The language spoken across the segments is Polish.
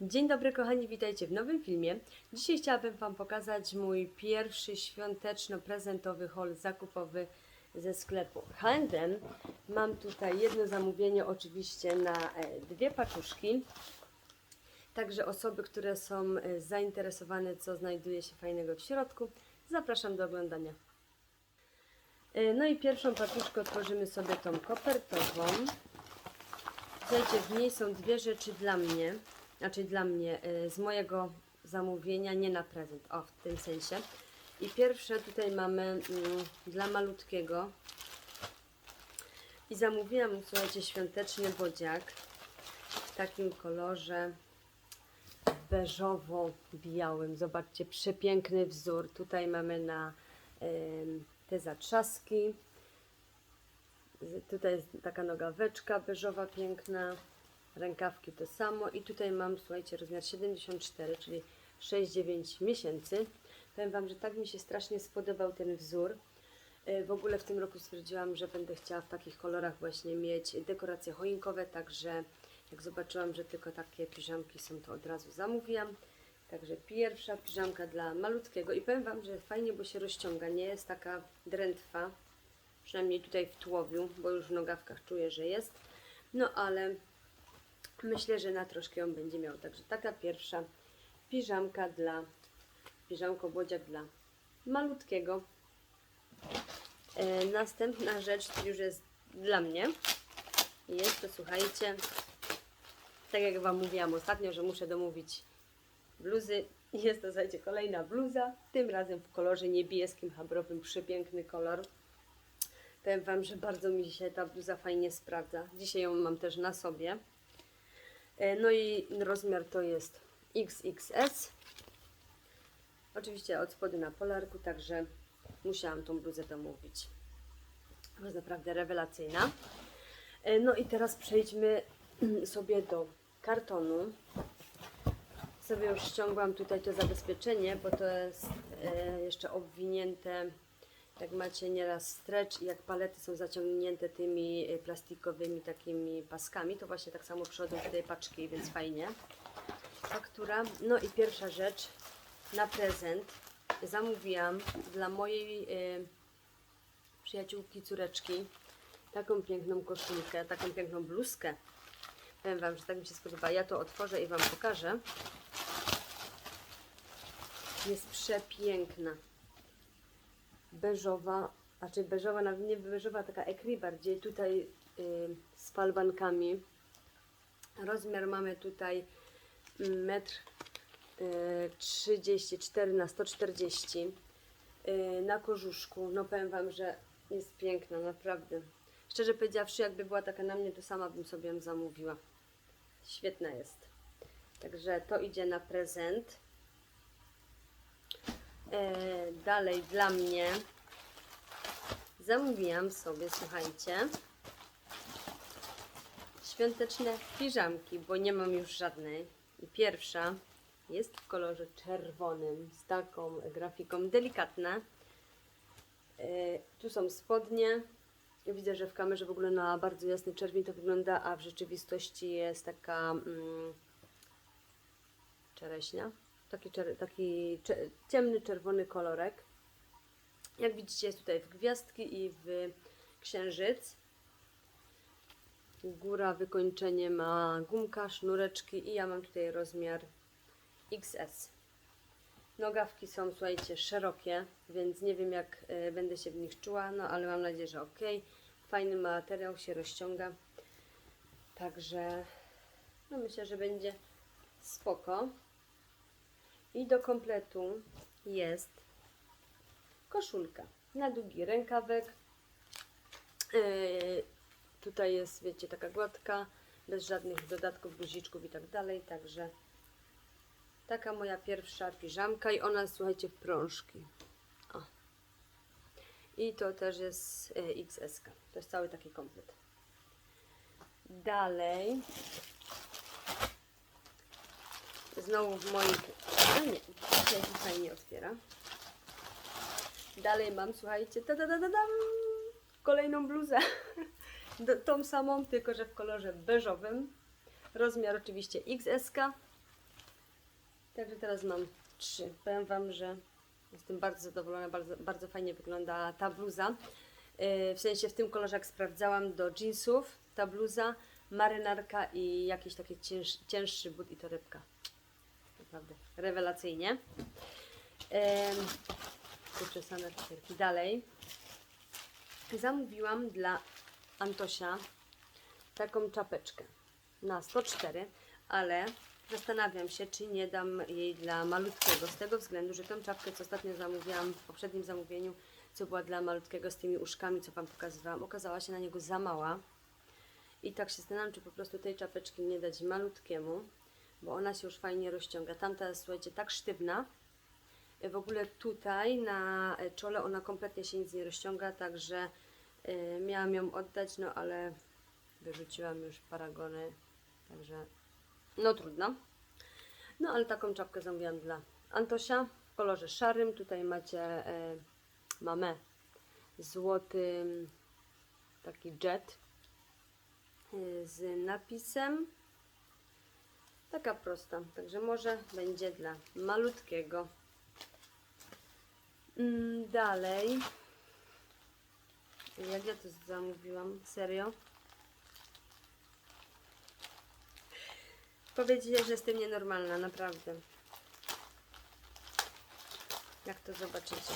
Dzień dobry kochani, witajcie w nowym filmie. Dzisiaj chciałabym Wam pokazać mój pierwszy świąteczno-prezentowy haul zakupowy ze sklepu H&M. Mam tutaj jedno zamówienie oczywiście na e, dwie paczuszki. Także osoby, które są e, zainteresowane, co znajduje się fajnego w środku, zapraszam do oglądania. E, No i pierwszą paczuszkę otworzymy sobie tą kopertową. Słuchajcie, w niej są dwie rzeczy dla mnie, znaczy dla mnie, y, z mojego zamówienia, nie na prezent, o, w tym sensie. I pierwsze tutaj mamy mm, dla malutkiego. I zamówiłam, słuchajcie, świąteczny bodziak w takim kolorze beżowo-białym. Zobaczcie, przepiękny wzór. Tutaj mamy na ym, te zatrzaski. Tutaj jest taka nogaweczka beżowa, piękna. Rękawki to samo. I tutaj mam, słuchajcie, rozmiar 74, czyli 6-9 miesięcy. Powiem Wam, że tak mi się strasznie spodobał ten wzór. E, W ogóle w tym roku stwierdziłam, że będę chciała w takich kolorach właśnie mieć dekoracje choinkowe, także jak zobaczyłam, że tylko takie piżamki są, to od razu zamówiłam. Także pierwsza piżamka dla malutkiego i powiem Wam, że fajnie, bo się rozciąga, nie jest taka drętwa, przynajmniej tutaj w tułowiu, bo już w nogawkach czuję, że jest. No ale myślę, że na troszkę ją będzie miał. Także taka pierwsza piżamka dla, piżamko bodziak dla malutkiego. E, następna rzecz już jest dla mnie. Jest to, słuchajcie, tak jak Wam mówiłam ostatnio, że muszę domówić bluzy. Jest to, słuchajcie, kolejna bluza, tym razem w kolorze niebieskim, habrowym, przepiękny kolor. Powiem Wam, że bardzo mi się ta bluza fajnie sprawdza. Dzisiaj ją mam też na sobie. E, No i rozmiar to jest XXS. Oczywiście od spodu na polarku, także musiałam tą bluzę domówić. Jest naprawdę rewelacyjna. E, No i teraz przejdźmy sobie do kartonu. Sobie już ściągłam tutaj to zabezpieczenie, bo to jest e, jeszcze obwinięte, jak macie nieraz stretch i jak palety są zaciągnięte tymi e, plastikowymi takimi paskami, to właśnie tak samo przychodzą tej paczki, więc fajnie. Faktura. No i pierwsza rzecz na prezent zamówiłam dla mojej e, przyjaciółki, córeczki taką piękną koszulkę, taką piękną bluzkę. Powiem Wam, że tak mi się spodoba. Ja to otworzę i Wam pokażę. Jest przepiękna. Beżowa, znaczy beżowa, nawet nie beżowa, taka ekri bardziej. Tutaj y, z falbankami. Rozmiar mamy tutaj metr y, 34 na 140 y, na korzuszku. No powiem Wam, że jest piękna, naprawdę. Szczerze powiedziawszy, jakby była taka na mnie, to sama bym sobie ją zamówiła. Świetna jest. Także to idzie na prezent. E, dalej dla mnie zamówiłam sobie, słuchajcie, świąteczne piżamki, bo nie mam już żadnej. I pierwsza jest w kolorze czerwonym z taką grafiką delikatna. E, tu są spodnie. Widzę, że w kamerze w ogóle na bardzo jasny czerwień to wygląda, a w rzeczywistości jest taka mm, czereśnia. Taki, taki ciemny czerwony kolorek. Jak widzicie jest tutaj w gwiazdki i w księżyc. Góra wykończenie ma gumka, sznureczki i ja mam tutaj rozmiar XS. Nogawki są, słuchajcie, szerokie, więc nie wiem jak e, będę się w nich czuła, no ale mam nadzieję, że ok. Fajny materiał się rozciąga. Także no myślę, że będzie spoko. I do kompletu jest koszulka na długi rękawek. Yy, tutaj jest, wiecie, taka gładka, bez żadnych dodatków, guziczków i tak dalej, także taka moja pierwsza piżamka i ona, słuchajcie, w prążki. O. I to też jest y, XS. -ka. To jest cały taki komplet. Dalej. Znowu w moich... A nie, się fajnie otwiera. Dalej mam, słuchajcie, ta, ta, ta, ta, dam, kolejną bluzę. Do, tą samą, tylko że w kolorze beżowym. Rozmiar oczywiście XS. -ka. Także teraz mam trzy. Powiem Wam, że jestem bardzo zadowolona, bardzo, bardzo fajnie wygląda ta bluza. Yy, W sensie w tym kolorze, jak sprawdzałam, do jeansów ta bluza, marynarka i jakiś taki cięż, cięższy but i torebka. Naprawdę rewelacyjnie. Kurczę, same cukierki. Dalej. Zamówiłam dla Antosia taką czapeczkę na 104, ale zastanawiam się, czy nie dam jej dla malutkiego, z tego względu, że tą czapkę, co ostatnio zamówiłam w poprzednim zamówieniu, co była dla malutkiego z tymi uszkami, co Wam pokazywałam, okazała się na niego za mała. I tak się zastanawiam, czy po prostu tej czapeczki nie dać malutkiemu, bo ona się już fajnie rozciąga. Tamta słuchajcie, tak sztywna. W ogóle tutaj na czole ona kompletnie się nic nie rozciąga, także y, miałam ją oddać, no ale wyrzuciłam już paragony, także no trudno. No ale taką czapkę zamówiłam dla Antosia w kolorze szarym. Tutaj macie e, mamę złotym taki jet e, z napisem. Taka prosta, także może będzie dla malutkiego. Mm, Dalej. Jak ja to zamówiłam? Serio? Powiedzcie, że jestem nienormalna, naprawdę. Jak to zobaczycie.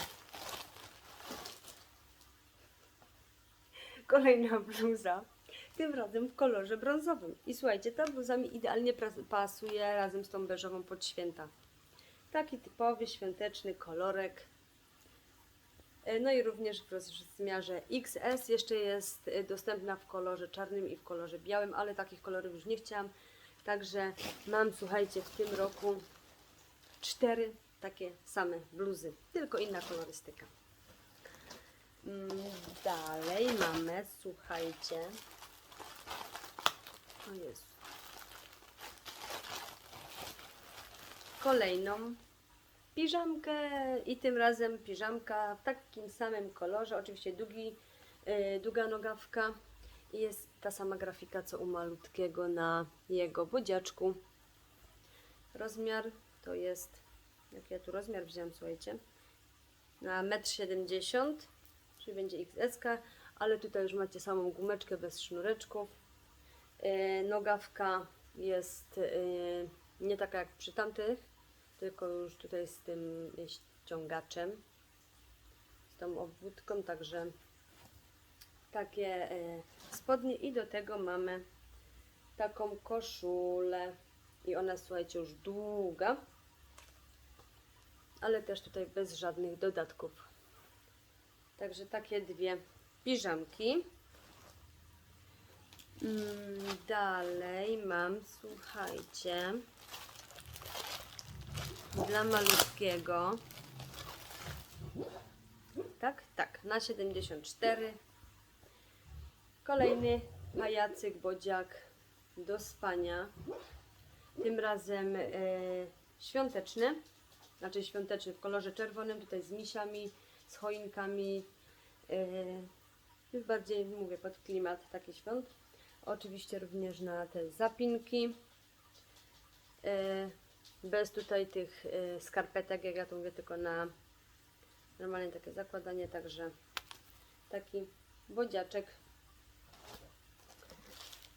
Kolejna bluza. Tym razem w kolorze brązowym. I słuchajcie, ta bluza mi idealnie pasuje razem z tą beżową pod święta. Taki typowy świąteczny kolorek. E, No i również w rozmiarze XS jeszcze jest e, dostępna w kolorze czarnym i w kolorze białym, ale takich kolorów już nie chciałam. Także mam, słuchajcie, w tym roku cztery takie same bluzy, tylko inna kolorystyka. Mm, Dalej mamy, słuchajcie. O Jezu. Kolejną piżamkę i tym razem piżamka w takim samym kolorze, oczywiście długi, yy, długa nogawka i jest ta sama grafika co u malutkiego na jego bodziaczku. Rozmiar to jest, jak ja tu rozmiar wziąłem, słuchajcie, na 1,70 m, czyli będzie XS, ale tutaj już macie samą gumeczkę bez sznureczków. Yy, nogawka jest yy, nie taka jak przy tamtych, tylko już tutaj z tym ściągaczem, z tą obwódką, także takie e, spodnie i do tego mamy taką koszulę i ona słuchajcie już długa, ale też tutaj bez żadnych dodatków. Także takie dwie piżamki. Mm, Dalej mam, słuchajcie, dla malutkiego. Tak, tak, na 74. Kolejny pajacyk, bodziak do spania. Tym razem e, świąteczny, znaczy świąteczny w kolorze czerwonym, tutaj z misiami, z choinkami. E, bardziej mówię pod klimat taki świąt. Oczywiście również na te zapinki. E, bez tutaj tych e, skarpetek, jak ja to mówię, tylko na normalnie takie zakładanie, także taki bodziaczek.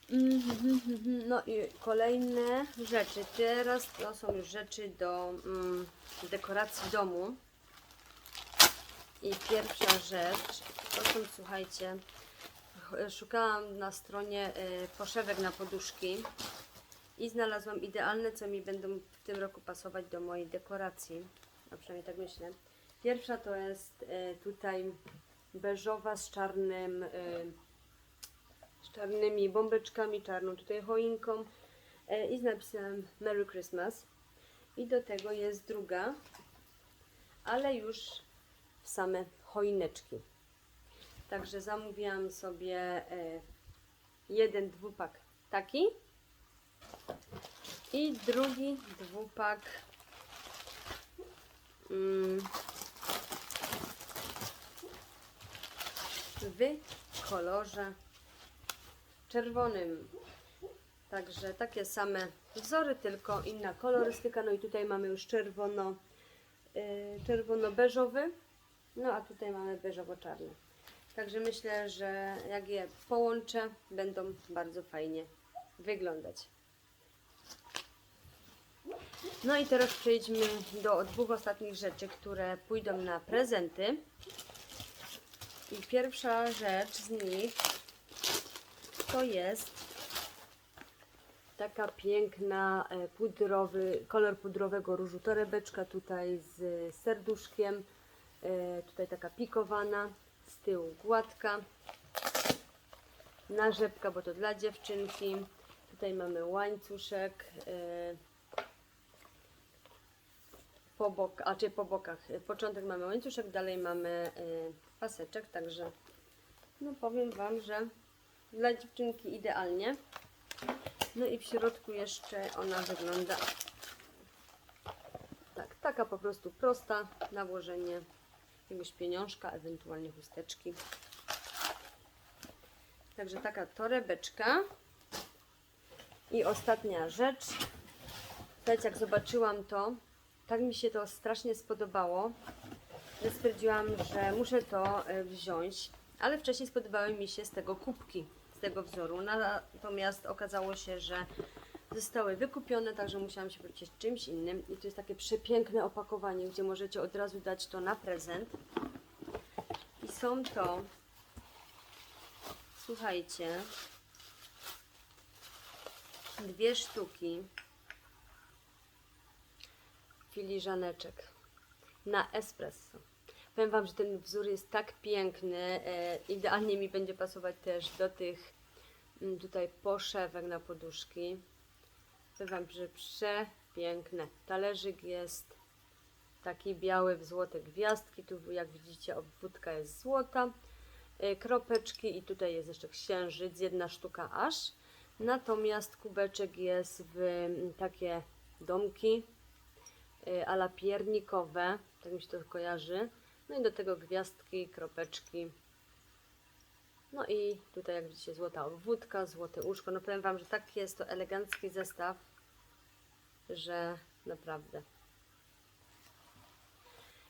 No i kolejne rzeczy. Teraz to są już rzeczy do mm, dekoracji domu. I pierwsza rzecz to są, słuchajcie, ch- szukałam na stronie y, poszewek na poduszki i znalazłam idealne, co mi będą w tym roku pasować do mojej dekoracji. A przynajmniej tak myślę. Pierwsza to jest y, tutaj beżowa z czarnym, z czarnymi bombeczkami, czarną tutaj choinką i z napisem Merry Christmas. I do tego jest druga, ale już w same choineczki. Także zamówiłam sobie e, jeden dwupak taki i drugi dwupak mm, w kolorze czerwonym. Także takie same wzory, tylko inna kolorystyka. No i tutaj mamy już czerwono, yy, czerwono-beżowy, no a tutaj mamy beżowo-czarny. Także myślę, że jak je połączę, będą bardzo fajnie wyglądać. No i teraz przejdźmy do dwóch ostatnich rzeczy, które pójdą na prezenty. I pierwsza rzecz z nich to jest taka piękna e, pudrowy, kolor pudrowego różu torebeczka tutaj z serduszkiem. E, Tutaj taka pikowana, tyłu gładka. Narzepka, bo to dla dziewczynki. Tutaj mamy łańcuszek. e, po, bok, a czy po bokach. Początek mamy łańcuszek, dalej mamy y, paseczek, także no powiem Wam, że dla dziewczynki idealnie. No i w środku jeszcze ona wygląda tak, taka po prostu prosta nałożenie jakiegoś pieniążka, ewentualnie chusteczki. Także taka torebeczka. I ostatnia rzecz. Słuchajcie, jak zobaczyłam to, tak mi się to strasznie spodobało, że stwierdziłam, że muszę to e, wziąć, ale wcześniej spodobały mi się z tego kubki, z tego wzoru. Natomiast okazało się, że zostały wykupione, także musiałam się wrócić czymś innym. I to jest takie przepiękne opakowanie, gdzie możecie od razu dać to na prezent. I są to, słuchajcie, dwie sztuki filiżaneczek na espresso. Powiem Wam, że ten wzór jest tak piękny, e, idealnie mi będzie pasować też do tych mm, tutaj poszewek na poduszki. Powiem że przepiękne. Talerzyk jest taki biały w złote gwiazdki. Tu jak widzicie obwódka jest złota. E, Kropeczki i tutaj jest jeszcze księżyc, jedna sztuka aż. Natomiast kubeczek jest w mm, takie domki y, ala piernikowe, tak mi się to kojarzy. No i do tego gwiazdki, kropeczki. No i tutaj jak widzicie złota obwódka, złote łóżko. No powiem Wam, że tak jest to elegancki zestaw, że naprawdę.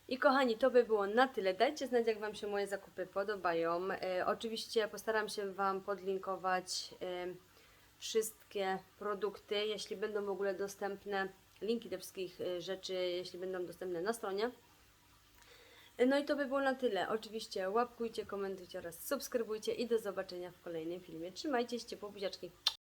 I kochani, to by było na tyle. Dajcie znać, jak Wam się moje zakupy podobają. E, oczywiście postaram się Wam podlinkować e, wszystkie produkty, jeśli będą w ogóle dostępne. Linki do wszystkich e, rzeczy, jeśli będą dostępne na stronie. No i to by było na tyle. Oczywiście łapkujcie, komentujcie oraz subskrybujcie i do zobaczenia w kolejnym filmie. Trzymajcie się, ciepło buziaczki.